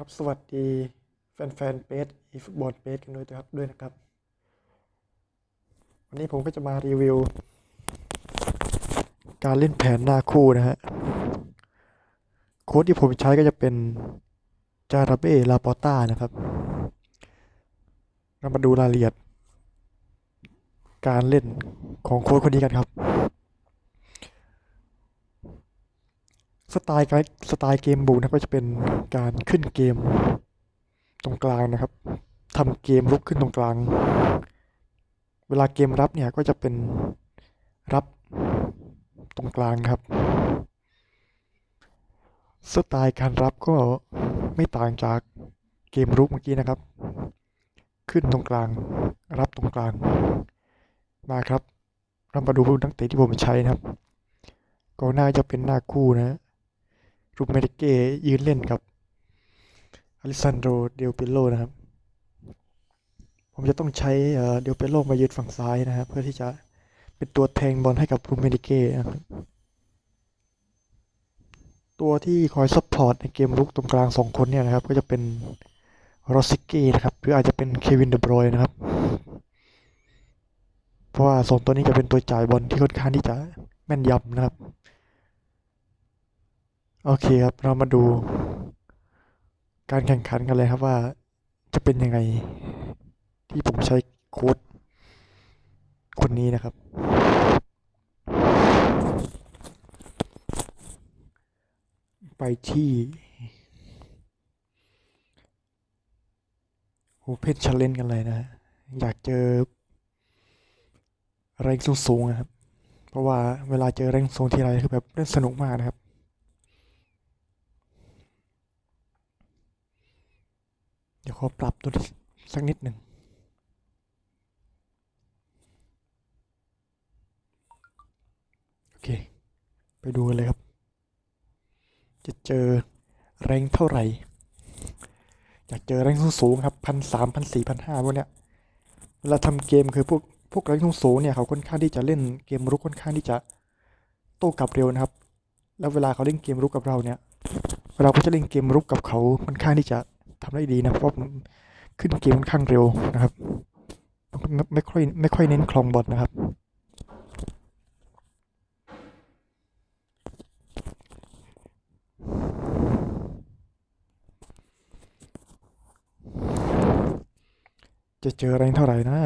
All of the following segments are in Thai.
ครับสวัสดีแฟนๆเปสอีฟุตบอลเปสกันด้วยนะครับด้วยนะครับ วันนี้ผมก็จะมารีวิว การเล่นแผนหน้าคู่นะฮะโค้ดที่ผมใช้ก็จะเป็นจาราเบ้ลาปอต้านะครับ เรามาดูรายละเอียด การเล่นของโค้ดคนนี้กันครับ สไตล์การสไตล์เกมบุกนะครับก็จะเป็นการขึ้นเกมตรงกลางนะครับทำเกมลุกขึ้นตรงกลาง เวลาเกมรับเนี่ยก็จะเป็นรับตรงกลางครับ สไตล์การรับก็ไม่ต่างจากเกมรุกเมื่อกี้นะครับ ขึ้นตรงกลาง รับตรงกลาง มาครับเรามาดูนักเตะที่ผมใช้นะครับกองหน้าจะเป็นหน้าคู่นะ รูปเมดิเกยืนเล่นกับอลิซันโดเดลเปโลนะครับ ผมจะต้องใช้เดลเปโลมายืนฝั่งซ้ายนะครับ เพื่อที่จะเป็นตัวแทงบอลให้กับรูปเมดิเกนะครับตัวที่คอยซัพพอร์ตในเกมลุกตรงกลางสองคนเนี่ยนะครับ ก็จะเป็นรอสซิเก้นะครับ หรืออาจจะเป็นเควินเดบรอยนะครับ เพราะว่าสองตัวนี้จะเป็นตัวจ่ายบอลที่ค่อนข้างที่จะแม่นยำนะครับ โอเคครับ เรามาดู การแข่งขันกันเลยครับว่าจะเป็นยังไง ที่ผมใช้โค้ดคนนี้นะครับ ไปที่ Open Challenge กันเลยนะ อยากเจอแรงสูงๆนะครับ เพราะว่าเวลาเจอแรงสูงทีไรคือแบบเล่นสนุกมากนะครับ ดี๋ยวขอปรับตัวสักนิดหนึ่ง โอเค ไปดูกันเลยครับ จะเจอแรงเท่าไหร่ อยากเจอแรงสูงๆครับพันสามพันสี่พันห้าพวกเนี้ย เวลาทำเกมคือพวกพวกแรงสูงๆเนี่ยเขาค่อนข้างที่จะเล่นเกมรุกค่อนข้างที่จะโต้กลับเร็วนะครับ แล้วเวลาเขาเล่นเกมรุกกับเราเนี่ยเวลาเขาจะเล่นเกมรุกกับเขาค่อนข้างที่จะ ทำได้ดีนะเพราะมันขึ้นเกมค่อนข้างเร็วนะครับไม่ไม่ค่อยไม่ค่อยเน้นคลองบอลนะครับจะเจออะไรเท่าไหร่นะ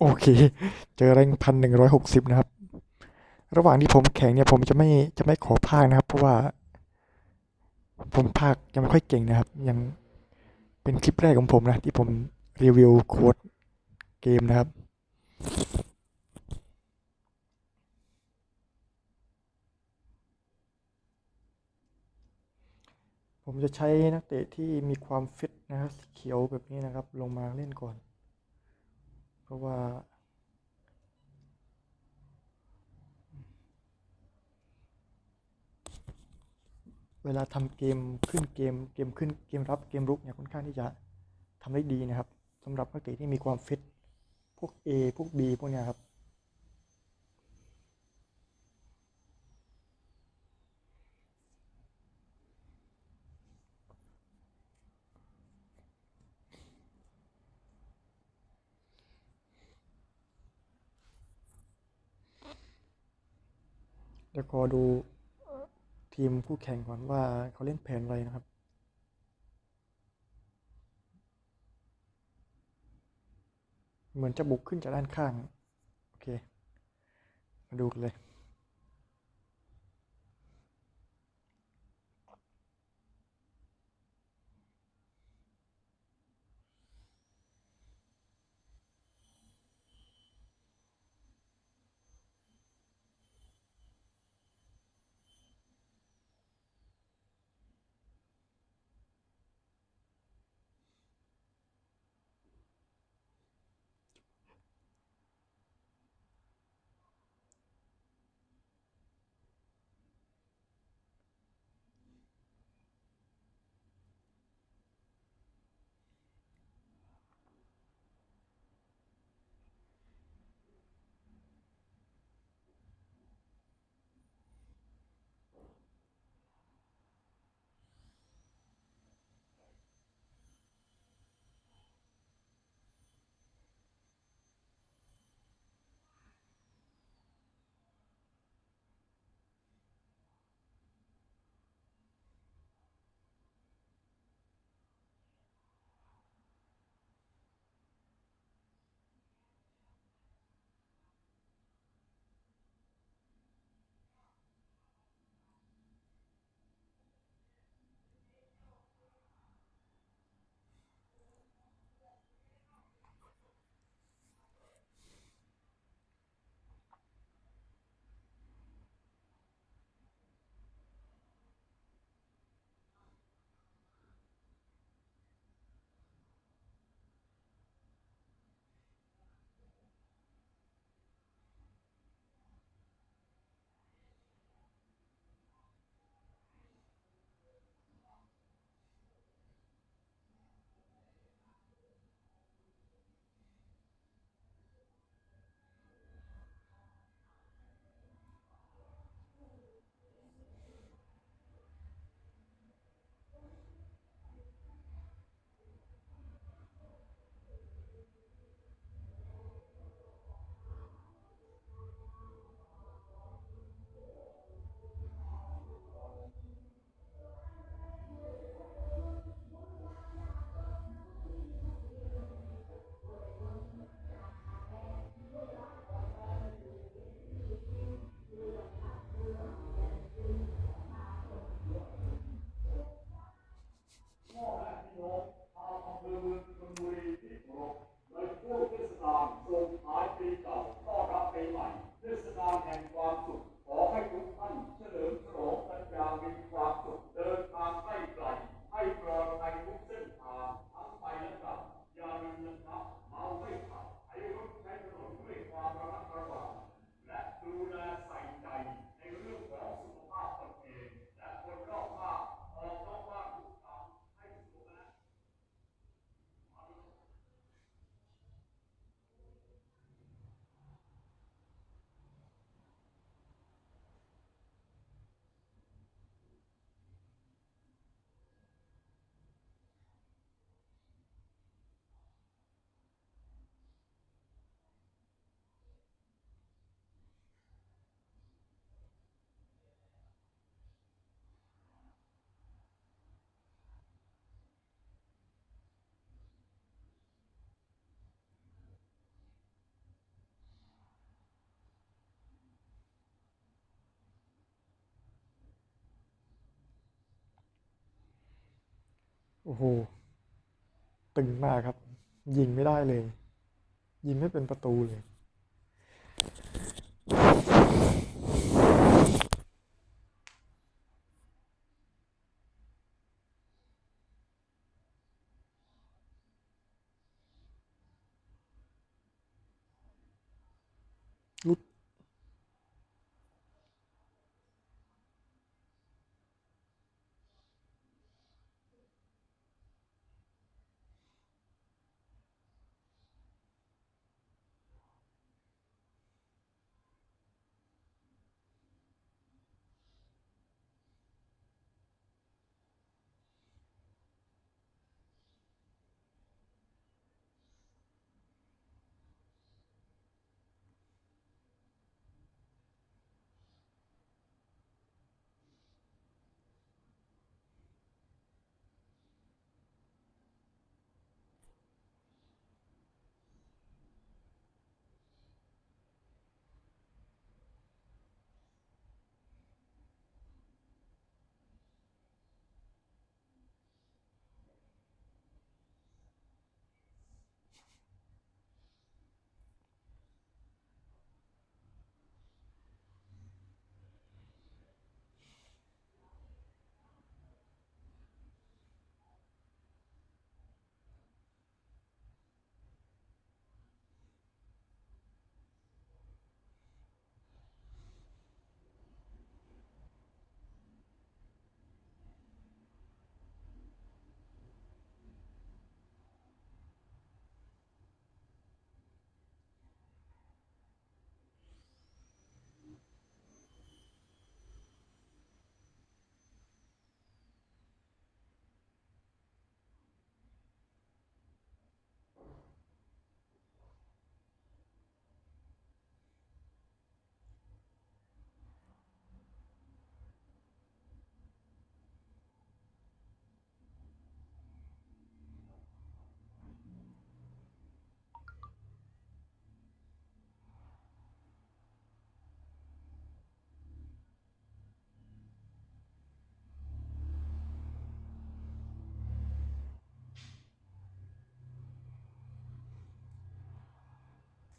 โอเค เจอแรงพันหนึ่งร้อยหกสิบนะครับ ระหว่างที่ผมแข่งเนี่ย ผมจะไม่จะไม่ขอพากนะครับ เพราะว่า ผมพากยังไม่ค่อยเก่งนะครับ ยังเป็นคลิปแรกของผมนะ ที่ผมรีวิวโค้ดเกมนะครับผมจะใช้นักเตะที่มีความฟิตนะครับเขียวแบบนี้นะครับ ลงมาเล่นก่อน เพราะว่า เวลาทำเกมขึ้นเกมเกมขึ้นเกมรับเกมรุกเนี่ยค่อนข้างที่จะทำได้ดีนะครับสำหรับนักเตะที่มีความฟิตพวก A พวก B พวกเนี้ยครับ เดี๋ยวขอดูทีมคู่แข่งก่อนว่าเขาเล่นแผนอะไรนะครับเหมือนจะบุกขึ้นจากด้านข้าง โอเค มาดูกันเลย โอ้โห ตึงมากครับ ยิงไม่ได้เลย ยิงไม่เป็นประตูเลย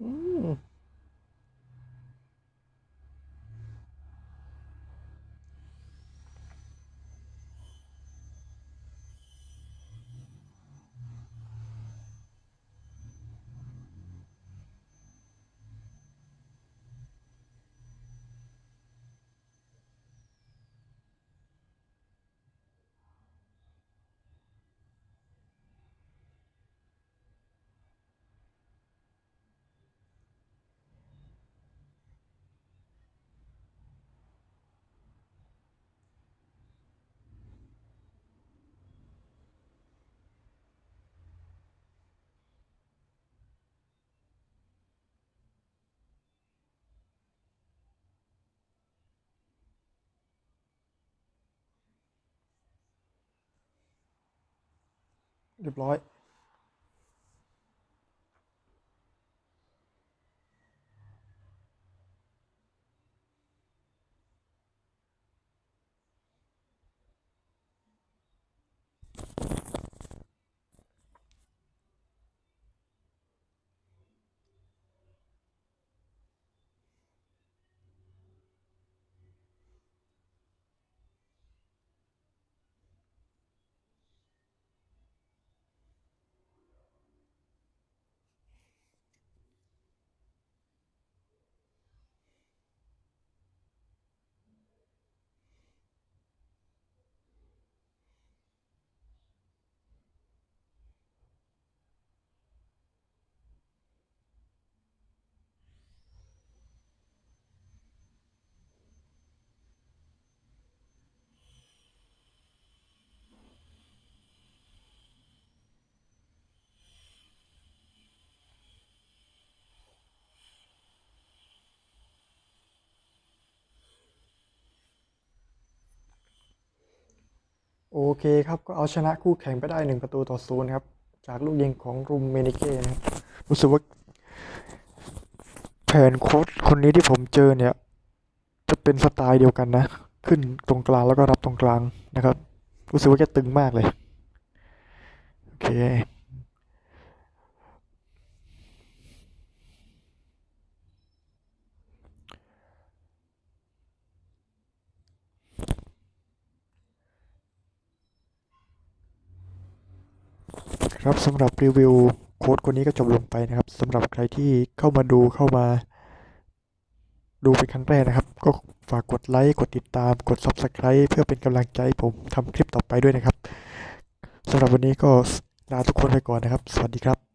อื เรียบร้อย เคครับ ก็เอาชนะคู่แข่งไปได้หนึ่งประตูต่อศูนย์ครับ จากลูกยิงของรุมเมนิเก้นะครับรู้สึกว่าแผนโค้ชคนนี้ที่ผมเจอเนี่ย จะเป็นสไตล์เดียวกันนะ ขึ้นตรงกลางแล้วก็รับตรงกลางนะครับ รู้สึกว่าจะตึงมากเลย โอเค ครับสำหรับรีวิวโค้ดคนนี้ก็จบลงไปนะครับสำหรับใครที่เข้ามาดูเข้ามา ดูเป็นครั้งแรกนะครับ ก็ฝากกดไลค์กดติดตามกด Subscribe เพื่อเป็นกำลังใจผมทำคลิปต่อไปด้วยนะครับสำหรับวันนี้ก็ลาทุกคนไปก่อนนะครับ สวัสดีครับ